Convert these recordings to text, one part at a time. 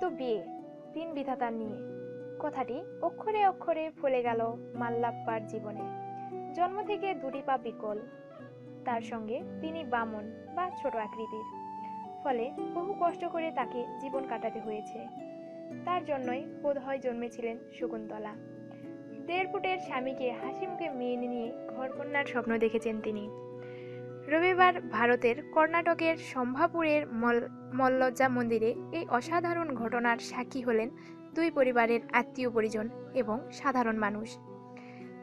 তো বিয়ে, তিন বিধাতা নিয়ে। কথাটি অক্ষরে অক্ষরে ফলে গেল মাল্লাপ্পার জীবনে। জন্ম থেকে দুটি পা বিকল। তার সঙ্গে তিনি বামন বা ছোট আকৃতির। ফলে বহু কষ্ট করে তাকে জীবন কাটাতে হয়েছে। তার জন্যই বোধহয় জন্মেছিলেন শকুন্তলা। দেড় ফুটের স্বামীকে হাসি মুখে মেনে নিয়ে ঘরকন্যার স্বপ্ন দেখেছেন তিনি। রবিবার ভারতের কর্ণাটকের সম্ভাপুরের মল- মল্লজ্জা মন্দিরে এই অসাধারণ ঘটনার সাক্ষী হলেন দুই পরিবারের আত্মীয় পরিজন এবং সাধারণ মানুষ।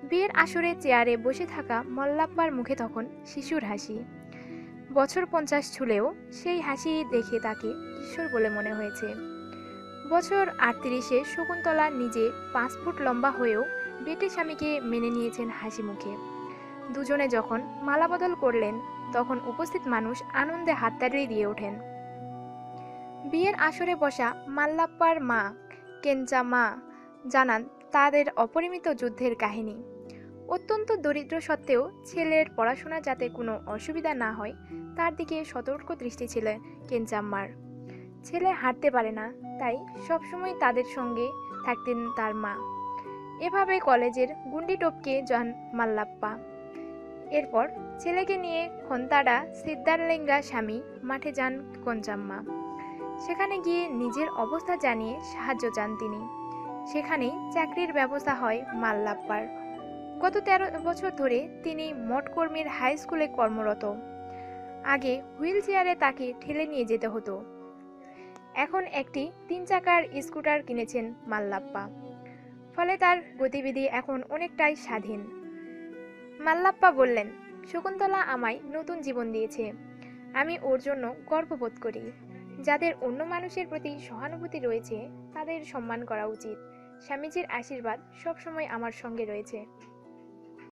বিয়ের আসরে চেয়ারে বসে থাকা মল্লাপ্পার মুখে তখন শিশুর হাসি। বছর পঞ্চাশ ছুলেও সেই হাসি দেখে তাকে কিশোর বলে মনে হয়েছে। বছর আটত্রিশে শকুন্তলা নিজে পাঁচ ফুট লম্বা হয়েও বেটে স্বামীকে মেনে নিয়েছেন হাসি মুখে। দুজনে যখন মালাবদল করলেন তখন উপস্থিত মানুষ আনন্দে হাততালি দিয়ে ওঠেন। বিয়ের আসরে বসা মাল্লাপ্পার মা, কেঞ্চা মা জানান তাদের অপরিমিত যুদ্ধের কাহিনী। অত্যন্ত দরিদ্র সত্ত্বেও ছেলের পড়াশোনা যাতে কোনো অসুবিধা না হয়, তার দিকে সতর্ক দৃষ্টি ছিল কেঞ্চাম্মার ছেলে হাঁটতে পারে না, তাই সবসময় তাদের সঙ্গে থাকতেন তার মা। এভাবে কলেজের গুন্ডি টপকে যান মাল্লাপ্পা। এরপর ছেলেকে নিয়ে খন্তাড়া সিদ্ধারলিঙ্গা স্বামী মাঠে যান কঞ্চাম্মা সেখানে গিয়ে নিজের অবস্থা জানিয়ে সাহায্য চান তিনি। সেখানেই চাকরির ব্যবস্থা হয় মাল্লাপ্পার। গত তেরো বছর ধরে তিনি মঠকর্মীর হাই স্কুলে কর্মরত। আগে হুইল চেয়ারে তাকে ঠেলে নিয়ে যেতে হতো। এখন একটি তিন চাকার স্কুটার কিনেছেন মাল্লাপ্পা। ফলে তার গতিবিধি এখন অনেকটাই স্বাধীন। মাল্লাপ্পা বললেন, শকুন্তলা আমায় নতুন জীবন দিয়েছে। আমি ওর জন্য গর্ববোধ করি। যাদের অন্য মানুষের প্রতি সহানুভূতি রয়েছে, তাদের সম্মান করা উচিত। স্বামীজির আশীর্বাদ সবসময় আমার সঙ্গে রয়েছে।